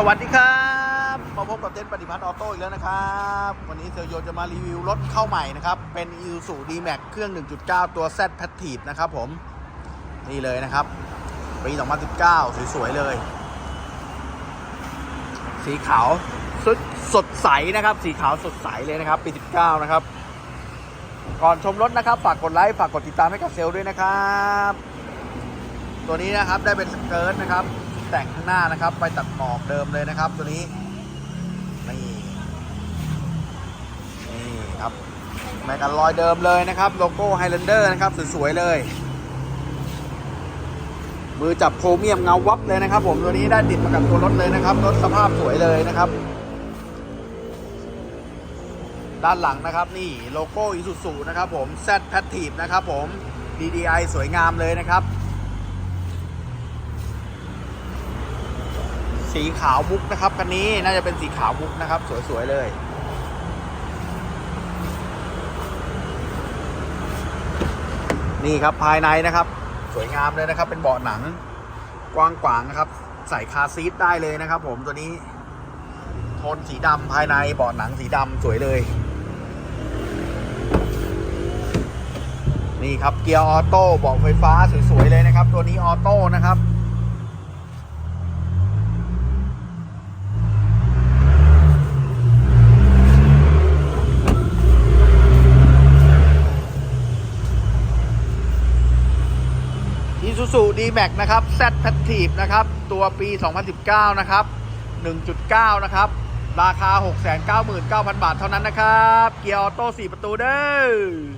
สวัสดีครับมาพบกับเต้นปฏิพัฒน์ออโต้อีกแล้วนะครับ วันนี้เซลโยจะมารีวิวรถเข้าใหม่นะครับ เป็น i s u d m a x เครื่อง 1.9 ตัว Z p a t i v e นะครับผม นี่เลยนะครับ ปี 2019 สวย ๆ เลย สีขาวสดสดใสนะครับ สีขาวสดใสเลยนะครับ ปี 19 นะครับ ก่อนชมรถนะครับ ฝากกดไลค์ฝากกดติดตามให้กับเซลล์ด้วยนะครับ ตัวนี้นะครับได้เป็นสเกิร์ตนะครับ แต่งข้างหน้านะครับ ไปตัดหมอกเดิมเลยนะครับ ตัวนี้นี่นี่ครับแมกกันรอยเดิมเลยนะครับ โลโก้ไฮแลนเดอร์นะครับสวยๆเลย มือจับโครเมียมเงาวับเลยนะครับ ผมตัวนี้ได้ติดมากับตัวรถเลยนะครับรถสภาพสวยเลยนะครับด้านหลังนะครับนี่โลโก้อิสุสุนะครับผม Z p a t i v e นะครับผม DDI สวยงามเลยนะครับ สีขาวมุกนะครับคันนี้น่าจะเป็นสีขาวมุกนะครับ สวยๆเลยนี่ครับภายในนะครับ สวยงามเลยนะครับ เป็นเบาะหนัง กว้างขวางนะครับ ใส่คาซีทได้เลยนะครับ ผมตัวนี้โทนสีดำภายในเบาะหนังสีดำสวยเลย นี่ครับเกียร์ออโต้เบาะไฟฟ้าสวยๆเลยนะครับ ตัวนี้ออโต้นะครับ Isuzu D-Max นะครับ Z p a t i v e นะครับ ตัวปี 2019 นะครับ 1.9 นะครับ ราคา 699,000 บาทเท่านั้นนะครับ เกียร์ออโต้4ประตูเด้อ